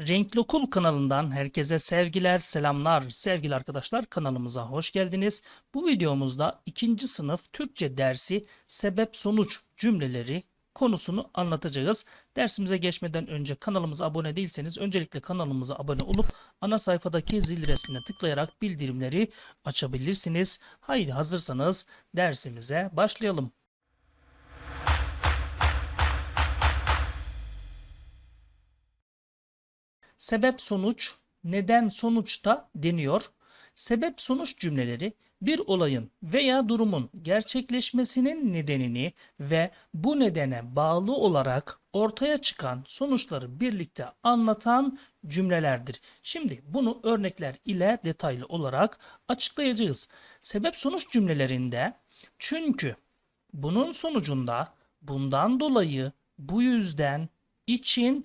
Renkli Okul kanalından herkese sevgiler, selamlar. Sevgili arkadaşlar kanalımıza hoş geldiniz. Bu videomuzda ikinci sınıf Türkçe dersi sebep sonuç cümleleri konusunu anlatacağız. Dersimize geçmeden önce kanalımıza abone değilseniz öncelikle kanalımıza abone olup ana sayfadaki zil resmine tıklayarak bildirimleri açabilirsiniz. Haydi hazırsanız dersimize başlayalım. Sebep sonuç, neden sonuçta deniyor. Sebep sonuç cümleleri bir olayın veya durumun gerçekleşmesinin nedenini ve bu nedene bağlı olarak ortaya çıkan sonuçları birlikte anlatan cümlelerdir. Şimdi bunu örnekler ile detaylı olarak açıklayacağız. Sebep sonuç cümlelerinde çünkü bunun sonucunda bundan dolayı bu yüzden için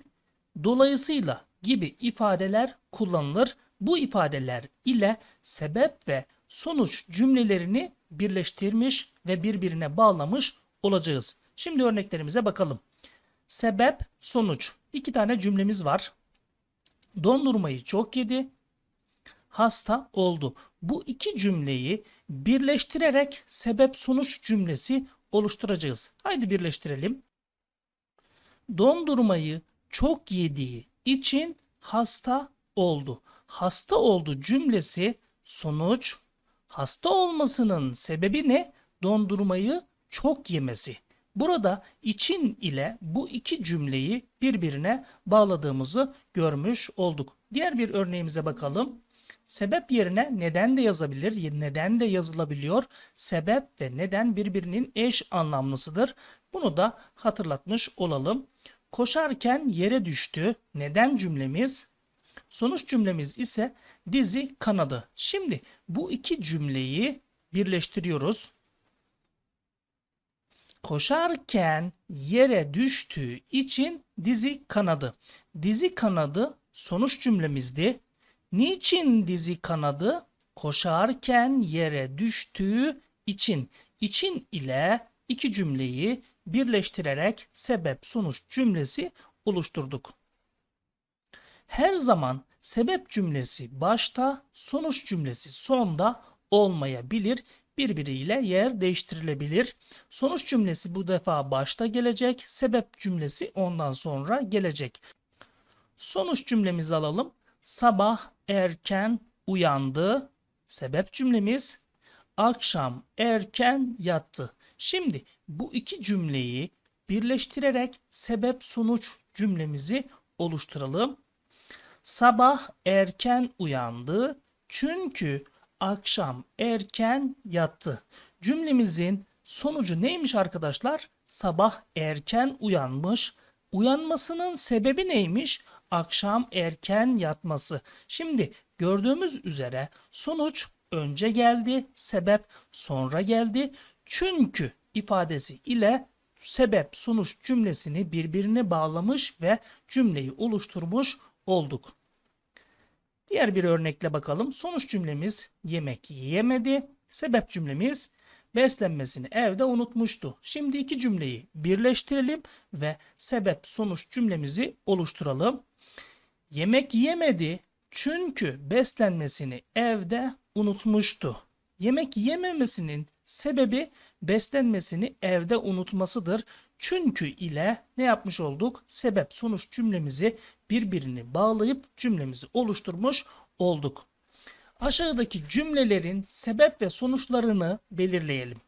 dolayısıyla gibi ifadeler kullanılır. Bu ifadeler ile sebep ve sonuç cümlelerini birleştirmiş ve birbirine bağlamış olacağız. Şimdi örneklerimize bakalım. Sebep, sonuç. İki tane cümlemiz var. Dondurmayı çok yedi, hasta oldu. Bu iki cümleyi birleştirerek sebep sonuç cümlesi oluşturacağız. Haydi birleştirelim. Dondurmayı çok yediği için hasta oldu. Hasta oldu cümlesi sonuç. Hasta olmasının sebebi ne? Dondurmayı çok yemesi. Burada için ile bu iki cümleyi birbirine bağladığımızı görmüş olduk. Diğer bir örneğimize bakalım. Sebep yerine neden de yazabilir, neden de yazılabiliyor. Sebep ve neden birbirinin eş anlamlısıdır. Bunu da hatırlatmış olalım. Koşarken yere düştü. Neden cümlemiz? Sonuç cümlemiz ise dizi kanadı. Şimdi bu iki cümleyi birleştiriyoruz. Koşarken yere düştüğü için dizi kanadı. Dizi kanadı sonuç cümlemizdi. Niçin dizi kanadı? Koşarken yere düştüğü için. İçin ile iki cümleyi birleştirerek sebep sonuç cümlesi oluşturduk. Her zaman sebep cümlesi başta, sonuç cümlesi sonda olmayabilir. Birbiriyle yer değiştirilebilir. Sonuç cümlesi bu defa başta gelecek, sebep cümlesi ondan sonra gelecek. Sonuç cümlemizi alalım. Sabah erken uyandı. Sebep cümlemiz akşam erken yattı. Şimdi bu iki cümleyi birleştirerek sebep sonuç cümlemizi oluşturalım. Sabah erken uyandı çünkü akşam erken yattı. Cümlemizin sonucu neymiş arkadaşlar? Sabah erken uyanmış. Uyanmasının sebebi neymiş? Akşam erken yatması. Şimdi gördüğümüz üzere sonuç önce geldi, sebep sonra geldi. Çünkü ifadesi ile sebep sonuç cümlesini birbirine bağlamış ve cümleyi oluşturmuş olduk. Diğer bir örnekle bakalım. Sonuç cümlemiz yemek yemedi. Sebep cümlemiz beslenmesini evde unutmuştu. Şimdi iki cümleyi birleştirelim ve sebep sonuç cümlemizi oluşturalım. Yemek yemedi çünkü beslenmesini evde unutmuştu. Yemek yememesinin sebebi beslenmesini evde unutmasıdır. Çünkü ile ne yapmış olduk? Sebep sonuç cümlemizi birbirini bağlayıp cümlemizi oluşturmuş olduk. Aşağıdaki cümlelerin sebep ve sonuçlarını belirleyelim.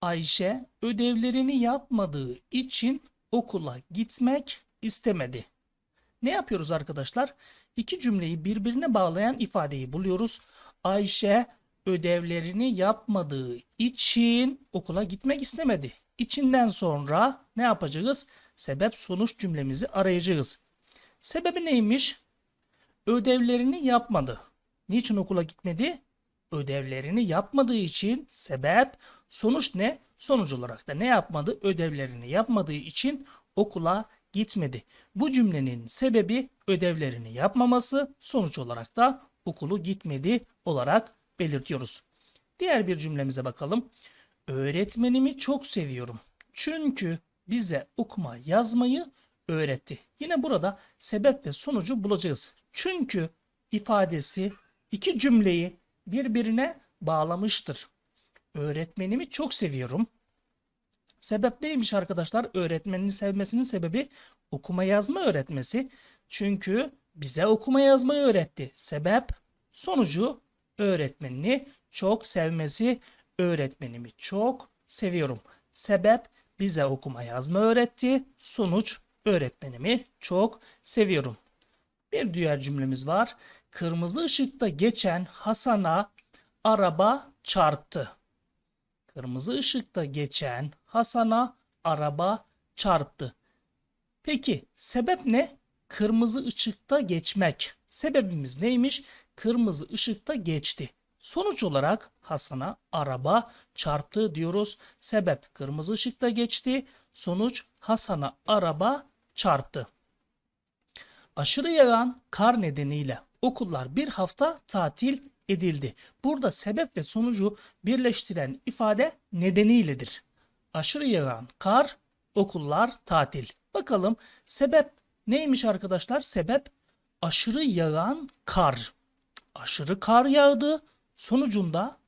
Ayşe ödevlerini yapmadığı için okula gitmek istemedi. Ne yapıyoruz arkadaşlar? İki cümleyi birbirine bağlayan ifadeyi buluyoruz. Ayşe ödevlerini yapmadığı için okula gitmek istemedi. İçinden sonra ne yapacağız? Sebep sonuç cümlemizi arayacağız. Sebebi neymiş? Ödevlerini yapmadı. Niçin okula gitmedi? Ödevlerini yapmadığı için sebep sonuç ne? Sonuç olarak da ne yapmadı? Ödevlerini yapmadığı için okula gitmedi. Bu cümlenin sebebi ödevlerini yapmaması, sonuç olarak da okulu gitmedi olarak belirtiyoruz. Diğer bir cümlemize bakalım. Öğretmenimi çok seviyorum. Çünkü bize okuma yazmayı öğretti. Yine burada sebep ve sonucu bulacağız. Çünkü ifadesi iki cümleyi birbirine bağlamıştır. Öğretmenimi çok seviyorum. Sebep neymiş arkadaşlar? Öğretmenini sevmesinin sebebi okuma yazma öğretmesi. Çünkü bize okuma yazmayı öğretti. Sebep sonucu öğretmenini çok sevmesi. Öğretmenimi çok seviyorum. Sebep bize okuma yazma öğretti. Sonuç öğretmenimi çok seviyorum. Bir diğer cümlemiz var. Kırmızı ışıkta geçen Hasan'a araba çarptı. Kırmızı ışıkta geçen Hasan'a araba çarptı. Peki sebep ne? Kırmızı ışıkta geçmek. Sebebimiz neymiş? Kırmızı ışıkta geçti. Sonuç olarak Hasan'a araba çarptı diyoruz. Sebep kırmızı ışıkta geçti. Sonuç Hasan'a araba çarptı. Aşırı yağan kar nedeniyle okullar bir hafta tatil edildi. Burada sebep ve sonucu birleştiren ifade nedeniyledir. Aşırı yağan kar, okullar tatil. Bakalım sebep neymiş arkadaşlar? Sebep aşırı yağan kar. Aşırı kar yağdı. Sonucunda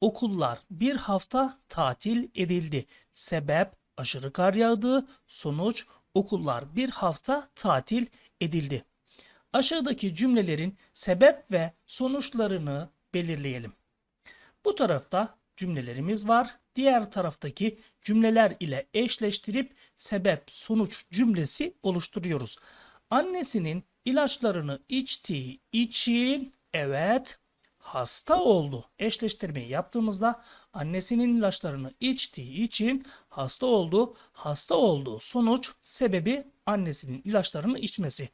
okullar bir hafta tatil edildi. Sebep aşırı kar yağdı. Sonuç okullar bir hafta tatil edildi. Aşağıdaki cümlelerin sebep ve sonuçlarını belirleyelim. Bu tarafta cümlelerimiz var. Diğer taraftaki cümleler ile eşleştirip sebep sonuç cümlesi oluşturuyoruz. Annesinin ilaçlarını içtiği için evet hasta oldu. Eşleştirmeyi yaptığımızda annesinin ilaçlarını içtiği için hasta oldu. Hasta oldu. Sonuç sebebi annesinin ilaçlarını içmesi.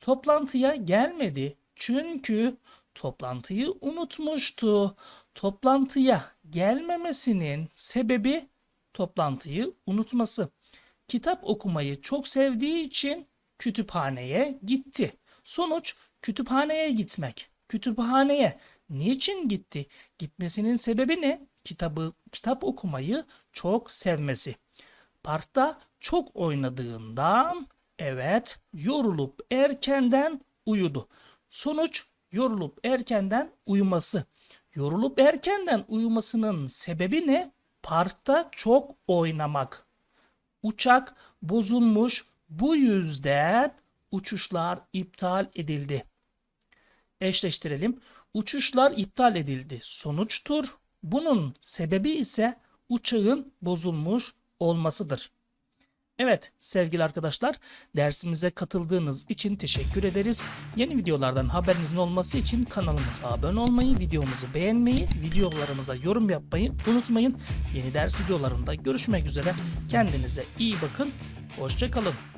Toplantıya gelmedi çünkü toplantıyı unutmuştu. Toplantıya gelmemesinin sebebi toplantıyı unutması. Kitap okumayı çok sevdiği için kütüphaneye gitti. Sonuç kütüphaneye gitmek. Kütüphaneye niçin gitti? Gitmesinin sebebi ne? Kitabı kitap okumayı çok sevmesi. Parkta çok oynadığından evet yorulup erkenden uyudu. Sonuç yorulup erkenden uyuması. Yorulup erkenden uyumasının sebebi ne? Parkta çok oynamak. Uçak bozulmuş. Bu yüzden uçuşlar iptal edildi. Eşleştirelim. Uçuşlar iptal edildi. Sonuçtur. Bunun sebebi ise uçağın bozulmuş olmasıdır. Evet sevgili arkadaşlar dersimize katıldığınız için teşekkür ederiz. Yeni videolardan haberinizin olması için kanalımıza abone olmayı, videomuzu beğenmeyi, videolarımıza yorum yapmayı unutmayın. Yeni ders videolarında görüşmek üzere. Kendinize iyi bakın. Hoşçakalın.